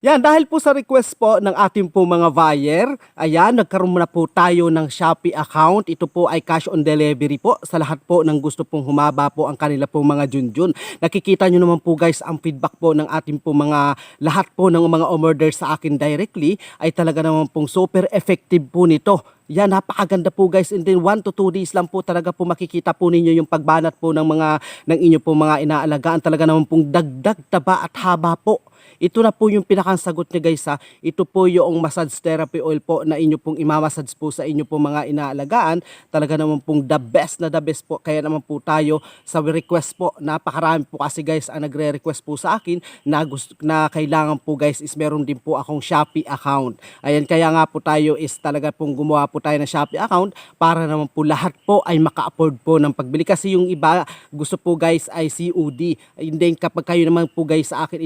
Yan, dahil po sa request po ng ating po mga buyer, ayan, nagkaroon na po tayo ng Shopee account. Ito po ay cash on delivery po sa lahat po ng gusto pong humaba po ang kanila po mga junjun. Nakikita nyo naman po guys ang feedback po ng ating po mga lahat po ng mga umorder sa akin directly ay talaga naman pong super effective po nito. Yan, napakaganda po guys. And then 1 to 2 days lang po talaga po makikita po ninyo yung pagbanat po ng mga ng inyo po mga inaalagaan. Talaga naman pong dagdag taba at haba po. Ito na po yung pinakasagot niya guys ha. Ito po yung massage therapy oil po na inyo pong imamassage po sa inyo po mga inaalagaan. Talaga naman pong the best na the best po. Kaya naman po tayo sa request po. Napakarami po kasi guys ang nagre-request po sa akin na, gusto, na kailangan po guys is meron din po akong Shopee account. Ayan kaya nga po tayo is talaga pong gumawa po tayo ng Shopee account para naman po lahat po ay maka-afford po ng pagbili. Kasi yung iba gusto po guys ay COD. And then kapag kayo naman po guys sa akin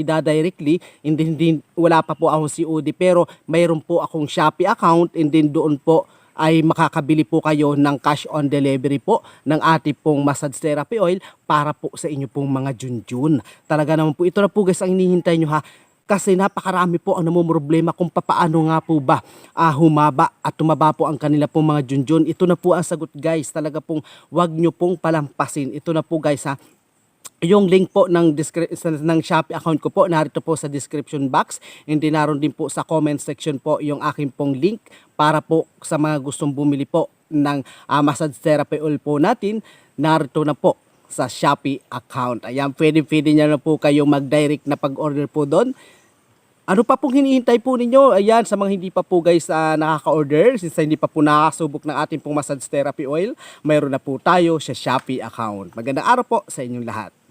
ida-directly, hindi, hindi, wala pa po akong COD pero mayroon po akong Shopee account and then doon po ay makakabili po kayo ng cash on delivery po ng ating pong massage therapy oil para po sa inyo pong mga junjun. Talaga naman po, ito na po guys ang hinihintay nyo ha kasi napakarami po ang namumroblema kung papaano nga po ba ah, humaba at tumaba po ang kanila pong mga junjun. Ito na po ang sagot guys, talaga pong wag nyo pong palampasin. Ito na po guys ha, yung link po ng ng Shopee account ko po narito po sa description box. Hindi naroon din po sa comment section po yung aking pong link para po sa mga gustong bumili po ng ah, massage therapy oil po natin. Narito na po sa Shopee account. Ayan, pwede-pwede niya na po kayo mag-direct na pag-order po doon. Ano pa pong hinihintay po ninyo? Ayan, sa mga hindi pa po guys ah, nakaka-order, since hindi pa po nakasubok ng ating pong massage therapy oil, mayroon na po tayo sa Shopee account. Magandang araw po sa inyong lahat.